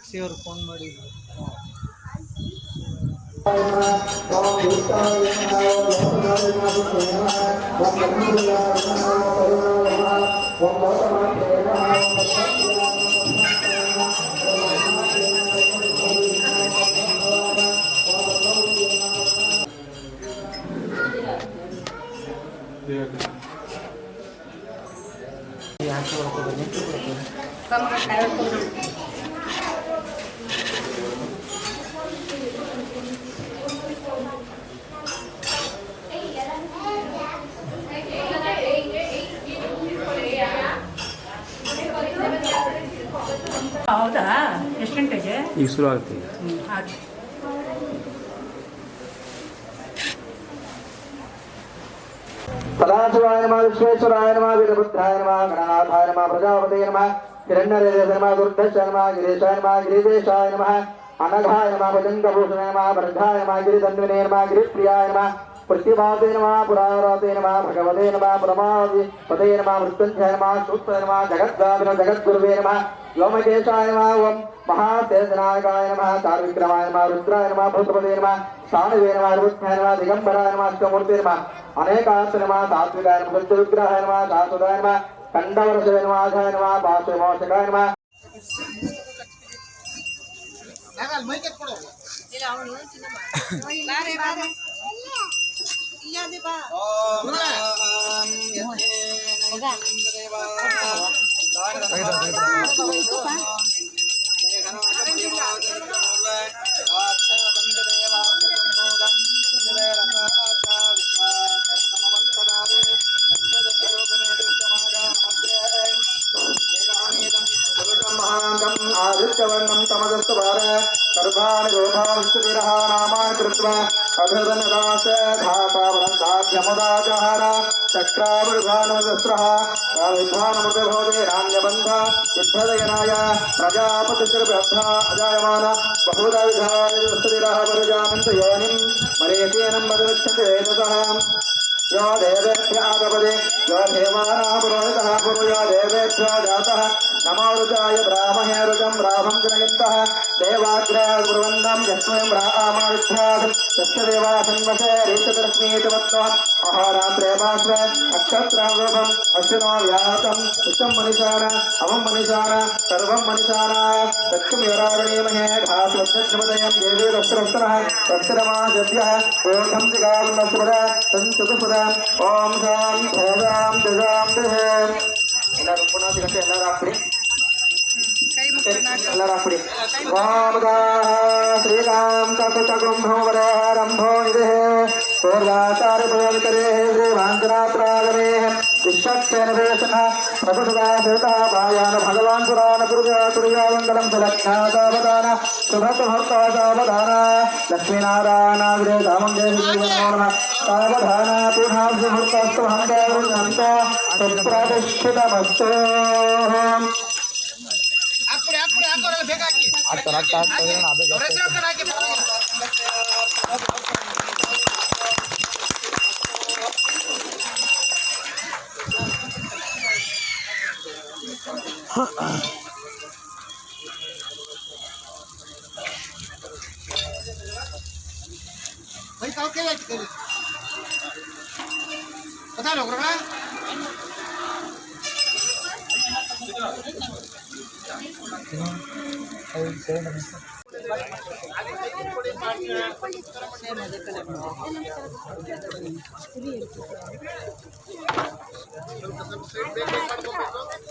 ಎಕ್ಸಿ ಅವ್ರು ಫೋನ್ ಮಾಡಿ ಹೌದಾ? ಎಷ್ಟು ಗಂಟೆಗೆ? ಈಗ ಶುರು ಆಗುತ್ತೆ ಹ್ಞೂ ಆಯ್ತು. సదాశివాయ నమ విశ్వేశ్వరాయ నమ వీరభద్రాయ నమ గణనాథాయ నమ ప్రజాపతే నమ హిరణ్యరేజ నమ దుర్దశ నమ గిరీశాయ నమ గిరిదేశాయ నమ అనఘాయ నమ భజంగభూషణ నమ వృద్ధాయ నమ గిరిదండ్వినే నమ గిరిప్రియాయ నమ ప్రతిభాతే నమ పురారాతే నమ భగవతే నమ పురమావతి పదే నమ మృత్యుంజయ నమ సూత్ర నమ జగద్వాదిన జగద్గురువే నమ व्योमकेशाय नमः ओम महाशेषनायकाय नमः चारुविक्रमाय रुद्राय नमः भूतपदे नमः शानवे नमः रुद्राय नमः दिगंबराय नमः अष्टमूर्ते नमः अनेकास्त्र नमः सात्विकाय नमः कृष्णविग्रहाय नमः सासुदाय नमः खण्डवरसवे नमः आधाय नमः वासुमोषकाय आदित्यवर्णं तमदस्तवार सर्वाणि लोभांस्तुतिरः नामानि कृत्वा अभिर्दनदास धातावरन्ताभ्यमुदाजहार चक्रावृभानमदस्रः विद्वानमृतभोजे नान्यबन्ध युद्धदयनाय प्रजापतिश्रभ्यर्था अजायमान बहुधा विधाय दस्तुतिरः परिजानन्त योनिं मरेकेनं मदगच्छन्ति वेदतः यो देवेभ्यादपदे यो देवानापुरोहितः पुरो यो देवेभ्यो जातः नमो रुचाय ब्राह्महे रुचं ब्राह्मं जनयन्तः देवाग्रयागुर्वन्दं यस्मयं रामाविभ्यासं यस्य देवासन्वसे रीतदर्शनीतिमत्त्वम् अहोरात्रे भास्व अक्षत्रारूपम् अश्विनो व्यातम् उच्चं मनिषाण अवं मनिषाण सर्वं मनिषाण दक्षिं युरारणीमहे घासवत्यक्षमदयं देवी दक्षरस्तरः दक्षिणमाजभ्यः ओषं जिगावन्नसुरः तञ्चतुसुरः ಓಂ ಶಾಂ ಭೋಗಾಂ ದಿಗಾಂ ದಿಹೇ ಎಲ್ಲರೂ ಪುನಃ ಗಂಟೆ ಎಲ್ಲರೂ ಹಾಕ್ಬಿಡಿ ಎಲ್ಲರೂ ಹಾಕ್ಬಿಡಿ ವಾಮದಾಹ ಶ್ರೀರಾಮ್ ತಕುಟಗುಂಭೋವರಾರಂಭೋ ನಿಧೇ ಪೂರ್ವಾಚಾರ್ಯ ಭಗವತ್ಕರೇ पूर्वाचार्योदकरे श्रीराञ्जनात्रागमे विश्वक्षेणवेशः प्रभुसुता भूतापायान भगवान् पुराण कुरुया कुरुयामङ्गलं सुलक्षातावदान शुभसुभक्तावधान लक्ष्मीनारायणाग्रे दामङ्गेश्वरनोमः सावधान पुनः सुभक्तस्तु हन्तावृन्तो सुप्रतिष्ठितमस्तु అక్కడ అక్కడ అక్కడ पैसा केला तिकडे कसा लोक का ಮಾಡ್ಕೋಬೇಕು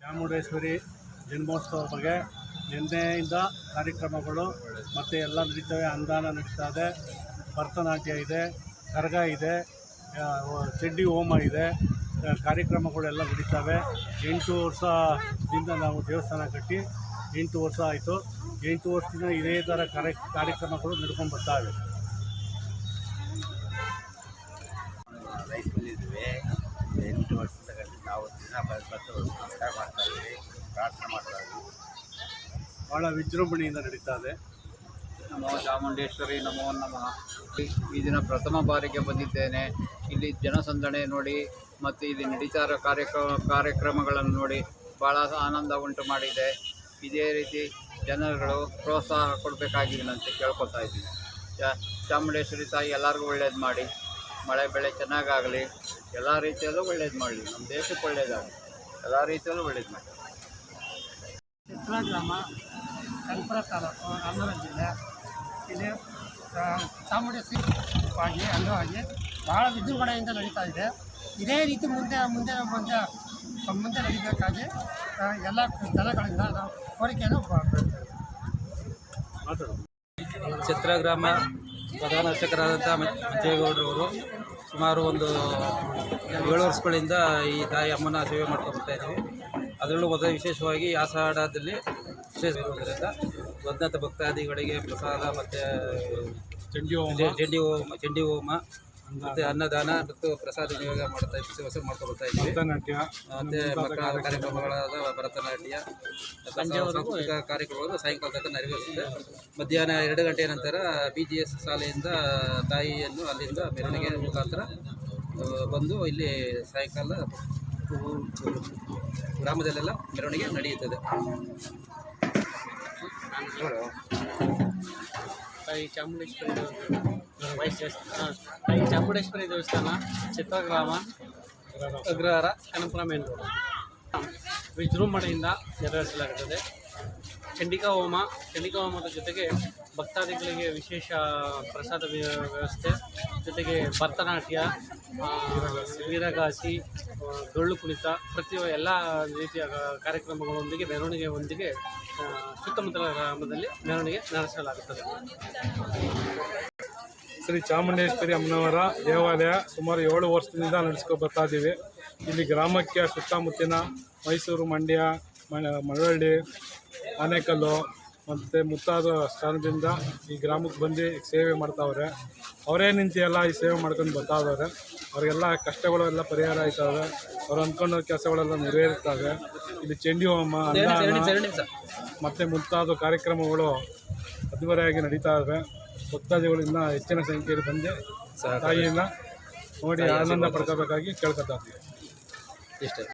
ಚಾಮುಂಡೇಶ್ವರಿ ಜನ್ಮೋತ್ಸವ ಬಗ್ಗೆ ನಿನ್ನೆಯಿಂದ ಕಾರ್ಯಕ್ರಮಗಳು ಮತ್ತು ಎಲ್ಲ ನಡೀತವೆ. ಅನುದಾನ ನಡೀತಾ ಇದೆ. ಭರತನಾಟ್ಯ ಇದೆ. ಕರಗ ಇದೆ. ಚಡ್ಡಿ ಚಂಡಿ ಹೋಮ ಇದೆ. ಕಾರ್ಯಕ್ರಮಗಳೆಲ್ಲ ನಡೀತವೆ. ಎಂಟು ವರ್ಷದಿಂದ ನಾವು ದೇವಸ್ಥಾನ ಕಟ್ಟಿ ಎಂಟು ವರ್ಷ ಆಯಿತು. ಎಂಟು ವರ್ಷದಿಂದ ಇದೇ ಥರ ಕಾರ್ಯ ಕಾರ್ಯಕ್ರಮಗಳು ನಡ್ಕೊಂಡು ಬರ್ತಾ ಇವೆ. ರೈಸ್ ಮಿಲ್ ಎಂಟು ವರ್ಷದ ನಾವು ದಿನ ಬಂದು ಮಾಡ್ತಾ ಪ್ರಾರ್ಥನೆ ಮಾಡ್ತಾ ಇದ್ವಿ. ಭಾಳ ವಿಜೃಂಭಣೆಯಿಂದ ನಡೀತಾ ಇದೆ. ನಮೋ ಚಾಮುಂಡೇಶ್ವರಿ ನಮೋ ನಮಃ. ಈ ದಿನ ಪ್ರಥಮ ಬಾರಿಗೆ ಬಂದಿದ್ದೇನೆ. ಇಲ್ಲಿ ಜನಸಂದಣೆ ನೋಡಿ ಮತ್ತು ಇಲ್ಲಿ ನಡೀತಾ ಕಾರ್ಯಕ್ರಮ, ಕಾರ್ಯಕ್ರಮಗಳನ್ನು ನೋಡಿ ಭಾಳ ಆನಂದ ಉಂಟು ಮಾಡಿದೆ. ಇದೇ ರೀತಿ ಜನರುಗಳು ಪ್ರೋತ್ಸಾಹ ಕೊಡಬೇಕಾಗಿ ಅಂತ ಕೇಳ್ಕೊತಾ ಇದ್ದೀನಿ. ಚಾಮುಂಡೇಶ್ವರಿ ತಾಯಿ ಎಲ್ಲರಿಗೂ ಒಳ್ಳೇದು ಮಾಡಿ, ಮಳೆ ಬೆಳೆ ಚೆನ್ನಾಗಾಗಲಿ, ಎಲ್ಲ ರೀತಿಯಲ್ಲೂ ಒಳ್ಳೇದು ಮಾಡಲಿ. ನಮ್ಮ ದೇಶಕ್ಕೆ ಒಳ್ಳೇದಾಗಲಿ. ಎಲ್ಲ ರೀತಿಯಲ್ಲೂ ಒಳ್ಳೇದು ಮಾಡಿ ಚಿತ್ರ ಗ್ರಾಮ, ಕಲ್ಪುರ ತಾಲೂಕು, ರಾಮನಗರ ಜಿಲ್ಲೆ. ಇಲ್ಲಿ ಚಾಮುಂಡೇಶ್ವರಿ ಆಗಿ ಅಂಗವಾಗಿ ಭಾಳ ವಿಜೃಂಭಣೆಯಿಂದ ನಡೀತಾ ಇದೆ. ಇದೇ ರೀತಿ ಮುಂದೆ ಮುಂದೆ ಮುಂದೆ ಮುಂದೆ ನಡೀಬೇಕಾಗಿ ಎಲ್ಲ ಜನಗಳಿಂದ ನಾವು ಕೋರಿಕೆಯನ್ನು ಚಿತ್ರಗ್ರಾಮ ಪ್ರಧಾನ ಅರ್ಚಕರಾದಂಥ ಮಂಜೇಗೌಡರವರು ಸುಮಾರು ಒಂದು ಏಳು ವರ್ಷಗಳಿಂದ ಈ ತಾಯಿ ಅಮ್ಮನ ಸೇವೆ ಮಾಡ್ಕೊಂಡು ಬರ್ತಾ ಇದ್ದೀವಿ ಅದರಲ್ಲೂ ಮೊದಲು ವಿಶೇಷವಾಗಿ ಆಸಾಡದಲ್ಲಿ ವಿಶೇಷ ಇರುವುದರಿಂದ ಬಂದಂಥ ಭಕ್ತಾದಿಗಳಿಗೆ ಪ್ರಸಾದ ಮತ್ತು ಚಂಡಿ ಹೋಮ. ಚಂಡಿ ಹೋಮ ಚಂಡಿ ಹೋಮ ಮತ್ತು ಅನ್ನದಾನ ಮತ್ತು ಪ್ರಸಾದ ವಿನಿಯೋಗ ಮಾಡ್ತಾ ಇದ್ದೀವಿ ಹೊಸ ಬರ್ತಾ ಇದ್ದೀವಿ ಭರತನಾಟ್ಯ ಮತ್ತು ಮಕ್ಕಳ ಕಾರ್ಯಕ್ರಮಗಳಾದ ಭರತನಾಟ್ಯ ಸಾಂಸ್ಕೃತಿಕ ಕಾರ್ಯಕ್ರಮಗಳು ಸಾಯಂಕಾಲ ತನಕ ನೆರವೇರಿಸುತ್ತೆ. ಮಧ್ಯಾಹ್ನ ಎರಡು ಗಂಟೆಯ ನಂತರ ಬಿ ಜಿ ಎಸ್ ಶಾಲೆಯಿಂದ ತಾಯಿಯನ್ನು ಅಲ್ಲಿಂದ ಮೆರವಣಿಗೆ ಮುಖಾಂತರ ಬಂದು ಇಲ್ಲಿ ಸಾಯಂಕಾಲ ಗ್ರಾಮದಲ್ಲೆಲ್ಲ ಮೆರವಣಿಗೆ ನಡೆಯುತ್ತದೆ. ತಾಯಿ ಚಾಮುಂಡೇಶ್ವರಿ ದೇವಸ್ಥಾನ ತಾಯಿ ಚಾಮುಂಡೇಶ್ವರಿ ದೇವಸ್ಥಾನ, ಚಿತ್ರಗ್ರಾಮ, ಅಗ್ರಹಾರ ಕನಪುರ ಮೇನ್ ರೋಡ್. ವಿಜೃಂಭಣೆಯಿಂದ ನೆರವೇರಿಸಲಾಗುತ್ತದೆ ಚಂಡಿಕಾ ಹೋಮ ಚಂಡಿಕಾ ಹೋಮದ ಜೊತೆಗೆ ಭಕ್ತಾದಿಗಳಿಗೆ ವಿಶೇಷ ಪ್ರಸಾದ ವ್ಯ- ವ್ಯವಸ್ಥೆ, ಜೊತೆಗೆ ಭರತನಾಟ್ಯ ವೀರಗಾಸಿ ಡೊಳ್ಳು ಕುಣಿತ, ಪ್ರತಿ ಎಲ್ಲ ರೀತಿಯ ಕಾರ್ಯಕ್ರಮಗಳೊಂದಿಗೆ ಮೆರವಣಿಗೆಯೊಂದಿಗೆ ಸುತ್ತಮುತ್ತಲ ಗ್ರಾಮದಲ್ಲಿ ಮೆರವಣಿಗೆ ನಡೆಸಲಾಗುತ್ತದೆ. ಶ್ರೀ ಚಾಮುಂಡೇಶ್ವರಿ ಅಮ್ಮನವರ ದೇವಾಲಯ ಸುಮಾರು ಏಳು ವರ್ಷದಿಂದ ನಡೆಸ್ಕೊಂಡು ಬರ್ತಾ ಇದ್ದೀವಿ ಇಲ್ಲಿ ಗ್ರಾಮಕ್ಕೆ ಸುತ್ತಮುತ್ತಿನ ಮೈಸೂರು ಮಂಡ್ಯ ಮಳವಳ್ಳಿ ಆನೇಕಲ್ಲು ಮತ್ತು ಮುತ್ತಾದ ಸ್ಥಾನದಿಂದ ಈ ಗ್ರಾಮಕ್ಕೆ ಬಂದು ಸೇವೆ ಮಾಡ್ತಾವ್ರೆ. ಅವರೇ ನಿಂತು ಎಲ್ಲ ಈ ಸೇವೆ ಮಾಡ್ಕೊಂಡು ಬರ್ತಾ ಇದ್ದಾರೆ ಕಷ್ಟಗಳು ಎಲ್ಲ ಪರಿಹಾರ ಆಯ್ತವೆ ಅವ್ರು ಅಂದ್ಕೊಂಡ ಕೆಲಸಗಳೆಲ್ಲ ನೆರವೇರುತ್ತವೆ ಇಲ್ಲಿ ಚೆಂಡಿ ಹೋಮ ಮತ್ತು ಮುಂತಾದ ಕಾರ್ಯಕ್ರಮಗಳು ಅದ್ಭುತವಾಗಿ ನಡೀತಾ ಇದೆ ಭಕ್ತಾದಿಗಳು ಇನ್ನೂ ಹೆಚ್ಚಿನ ಸಂಖ್ಯೆಯಲ್ಲಿ ಬಂದು ತಾಯಿಯನ್ನ ನೋಡಿ ಆನಂದ ಪಡ್ಕೋಬೇಕಾಗಿ ಕೇಳ್ಕೊತಾ ಇದ್ದೀವಿ. ಇಷ್ಟೇ.